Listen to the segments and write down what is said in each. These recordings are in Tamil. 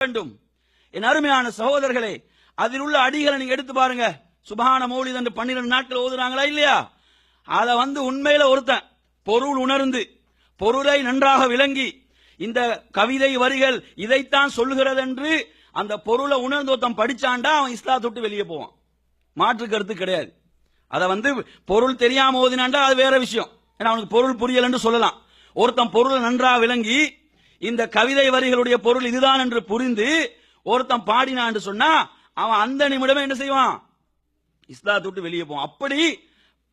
வேண்டும். என் அருமையான சகோதரர்களே அதில் உள்ள அடிகளை நீங்க எடுத்து பாருங்க. சுபஹான மௌலித் என்று பன்னிரண்டு நாட்கள் ஓதுறாங்களா இல்லையா? அத வந்து உண்மையில ஒருத்தன் பொருள் உணர்ந்து பொருளை நன்றாக விளங்கி இந்த கவிதை வரிகள் இதைத்தான் சொல்லுகிறது என்று அந்த பொருளை உணர்ந்து ஒருத்தன் படிச்சாண்டா அவன் இஸ்லா தொட்டு வெளியே போவான். மாற்று கருத்து கிடையாது. அதை வந்து பொருள் தெரியாம ஓதினாண்டா அது வேற விஷயம். ஏன்னா அவனுக்கு பொருள் புரியலன்னு சொல்லலாம். ஒருத்தன் பொருளை நன்றாக விளங்கி இந்த கவிதை வரிகளுடைய பொருள் இதுதான் என்று புரிந்து ஒருத்தன் பாடினான்னு சொன்னா அவன் அந்த நிமிடமே என்ன செய்வான்? இஸ்லாத்தை விட்டு வெளியே போவான். அப்படி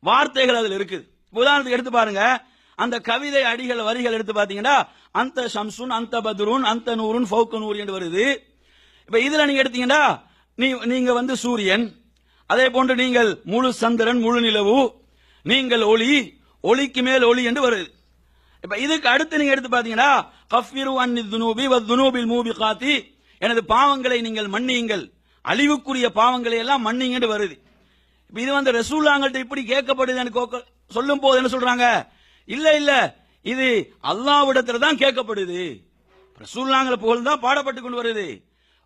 வார்த்தைகள் அதில் இருக்குது. உதாரணத்துக்கு எடுத்து பாருங்க. அந்த கவிதை அடிகள் வரிகள் எடுத்து பாத்தீங்கன்னா அந்த ஷம்சுன் அந்த பத்ருன் அந்த நூறுன் ஃபௌக்க நூறு என்று வருது. இப்ப இதுல நீங்க எடுத்தீங்கன்னா நீ நீங்க வந்து சூரியன் அதே போன்று நீங்கள் முழு சந்திரன் முழு நிலவு நீங்கள் ஒளி ஒளிக்கு மேல் ஒளி என்று வருது. இப்ப இதுக்கு அடுத்து நீங்க எடுத்து பாத்தீங்கன்னா கஃபிரு அன்னி துனூபி வ துனூபில் மூபி காத்தி எனது பாவங்களை நீங்கள் மன்னியுங்கள். அழிவுக்குரிய பாவங்களை எல்லாம் மன்னிங்கன்னு வருது. இப்ப இது வந்து ரசூல்லாங்கள்ட்ட இப்படி கேட்கப்படுது எனக்கு சொல்லும் போது என்ன சொல்றாங்க? இல்ல இல்ல இது அல்லாவிடத்துல தான் கேட்கப்படுது. ரசூல்லாங்களை புகழ் தான் பாடப்பட்டு கொண்டு வருது.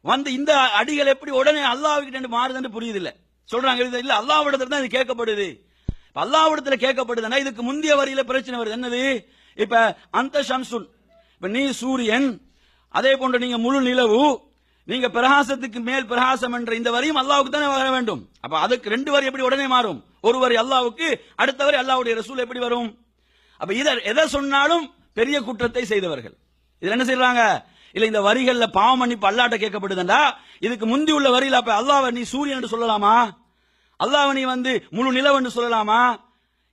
வந்து இந்த அடிகள் எப்படி உடனே அல்லாவுக்கிட்ட மாறுதுன்னு புரியுது இல்ல சொல்றாங்க இது இல்ல அல்லாவிடத்துல தான் இது கேட்கப்படுது. அல்லாவிடத்துல கேட்கப்படுதுன்னா இதுக்கு முந்தைய வரியில பிரச்சனை வருது. என்னது? இப்ப அந்த ஷம்சுன் இப்ப நீ சூரியன் அதே போன்று நீங்க முழு நிலவு நீங்க பிரகாசத்துக்கு மேல் பிரகாசம் என்ற இந்த வரியும் அல்லாவுக்கு தானே வர வேண்டும். அப்ப அதுக்கு ரெண்டு வரி எப்படி உடனே மாறும்? ஒரு வரி அல்லாவுக்கு அடுத்த வரி அல்லாவுடைய ரசூல் எப்படி வரும்? அப்ப இதை எதை சொன்னாலும் பெரிய குற்றத்தை செய்தவர்கள். இதுல என்ன செய்யறாங்க இல்ல இந்த வரிகள்ல பாவ மன்னிப்பு அல்லாட்ட கேட்கப்படுதுண்டா? இதுக்கு முந்தி உள்ள வரியில அப்ப அல்லாஹ் நீ சூரியன் என்று சொல்லலாமா? அல்லாஹ் நீ வந்து முழு நிலவு என்று சொல்லலாமா?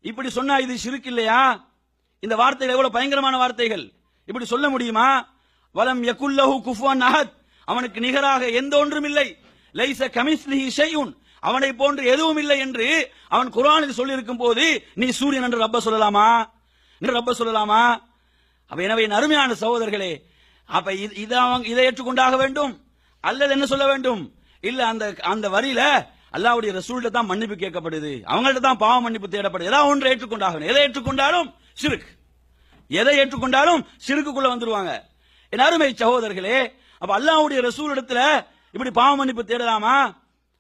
இப்படி சொன்னா இது சிறுக்கு இல்லையா? இந்த வார்த்தைகள் எவ்வளவு பயங்கரமான வார்த்தைகள். இப்படி சொல்ல முடியுமா? வலம் யகுல்லஹு குஃபான் அஹத். அவனுக்கு நிகராக எந்த ஒன்றும் இல்லை. லைச கமிஸ்லிஹி ஷையுன் அவனை போன்று எதுவும் இல்லை என்று அவன் குரானில் சொல்லியிருக்கும் போது நீ சூரியன் என்று ரப்ப சொல்லலாமா? என்று ரப்ப சொல்லலாமா? அப்ப எனவே அருமையான சகோதரர்களே அப்ப இது- இதை இதை ஏற்றுக்கொண்டாக வேண்டும்? அல்லது என்ன சொல்ல வேண்டும்? இல்ல அந்த அந்த வரியில அல்லாவுடைய ரசூல்கிட்ட தான் மன்னிப்பு கேட்கப்படுது. அவங்கள்ட்ட தான் பாவ மன்னிப்பு தேடப்படுது. ஏதாவது ஒன்று ஏற்றுக்கொண்டாக எதை ஏற்றுக்கொண்டாலும்? சிறுக்கு எதை ஏற்றுக்கொண்டாலும் சிறுக்குள்ள வந்துருவாங்க. என் அருமை சகோதரர்களே அப்ப அல்லாஹ்வுடைய ரசூல் இடத்துல இப்படி பாவ மன்னிப்பு தேடலாமா?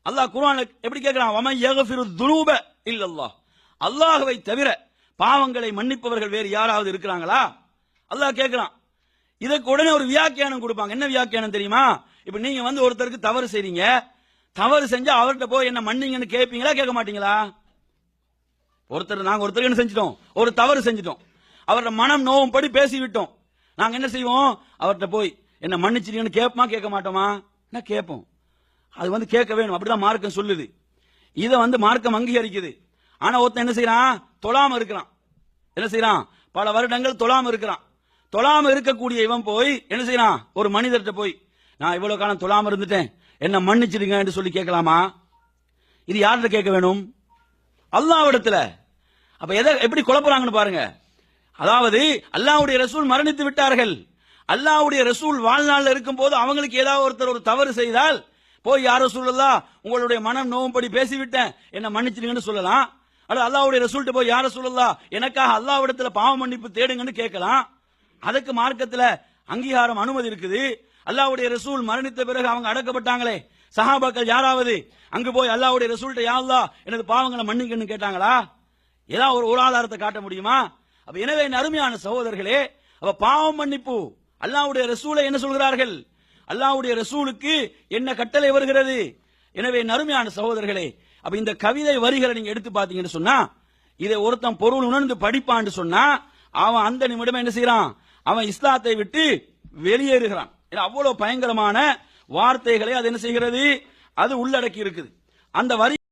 அல்லாஹ் குரான் எப்படி கேட்கிறான் வமன் யக்ஃபிரு துனூப இல்லல்லாஹ். அல்லாஹ்வை தவிர பாவங்களை மன்னிப்பவர்கள் வேறு யாராவது இருக்கிறாங்களா? அல்லாஹ் கேட்கிறான் இதுக்கு உடனே ஒரு வியாக்கியானம் கொடுப்பாங்க. என்ன வியாக்கியானம் தெரியுமா? இப்ப நீங்க வந்து ஒருத்தருக்கு தவறு செய்றீங்க. தவறு செஞ்சா அவர்கிட்ட போய் என்ன மன்னிங்கன்னு கேட்பீங்களா கேட்க மாட்டீங்களா? ஒருத்தர் நாங்க ஒருத்தருக்கு என்ன செஞ்சிட்டோம்? ஒரு தவறு செஞ்சிட்டோம். அவரோட மனம் நோவும் படி பேசிவிட்டோம். நாங்க என்ன செய்வோம்? அவர்கிட்ட போய் என்ன மன்னிச்சிட்டீங்கன்னு கேட்போமா கேட்க மாட்டோமா? என்ன கேட்போம். அது வந்து கேட்க வேணும். அப்படிதான் மார்க்கம் சொல்லுது. இதை வந்து மார்க்கம் அங்கீகரிக்குது. ஆனா ஒருத்தன் என்ன செய்யறான் தொழாம இருக்கிறான். என்ன செய்யறான் பல வருடங்கள் தொழாம இருக்கிறான். தொழாம இருக்கக்கூடிய இவன் போய் என்ன செய்யறான் ஒரு மனிதர்கிட்ட போய் நான் இவ்வளவு காலம் தொழாம இருந்துட்டேன். என்ன மன்னிச்சிடுங்க என்று சொல்லி கேட்கலாமா? இது யார்கிட்ட கேட்க வேணும்? அல்லாவிடத்துல அப்ப எதை எப்படி குழப்புறாங்கன்னு பாருங்க. அதாவது அல்லாவுடைய ரசூல் மரணித்து விட்டார்கள். அல்லாவுடைய ரசூல் வாழ்நாள் இருக்கும் போது அவங்களுக்கு ஏதாவது ஒருத்தர் ஒரு தவறு செய்தால் போய் யார சொல்லலாம் உங்களுடைய மனம் நோவும்படி பேசிவிட்டேன். என்ன மன்னிச்சிடுங்கன்னு சொல்லலாம். அல்லது அல்லாவுடைய ரசூல்ட்டு போய் யார சொல்லலாம் எனக்காக அல்லாவிடத்துல பாவ மன்னிப்பு தேடுங்கன்னு கேட்கலாம். அதுக்கு மார்க்கத்துல அங்கீகாரம் அனுமதி இருக்குது. அல்லாவுடைய ரசூல் மரணித்த பிறகு அவங்க அடக்கப்பட்டாங்களே. சஹாபாக்கள் யாராவது அங்கு போய் அல்லாவுடைய ரசூல்கிட்ட யா எனது பாவங்களை மன்னிக்கன்னு கேட்டாங்களா? ஏதாவது ஒரு ஒரு ஆதாரத்தை காட்ட முடியுமா? அப்ப எனவே அருமையான சகோதரர்களே அப்ப பாவம் மன்னிப்பு. அல்லாவுடைய ரசூலை என்ன சொல்கிறார்கள்? அல்லாவுடைய ரசூலுக்கு என்ன கட்டளை வருகிறது? எனவே என் அருமையான சகோதரர்களே அப்ப இந்த கவிதை வரிகளை நீங்க எடுத்து பாத்தீங்கன்னு சொன்னா இதை ஒருத்தன் பொருள் உணர்ந்து படிப்பான்னு சொன்னா அவன் அந்த நிமிடம் என்ன செய்யறான் அவன் இஸ்லாத்தை விட்டு வெளியேறுகிறான். ஏன்னா அவ்வளவு பயங்கரமான வார்த்தைகளை அது என்ன செய்கிறது? அது உள்ளடக்கி இருக்குது. அந்த வரி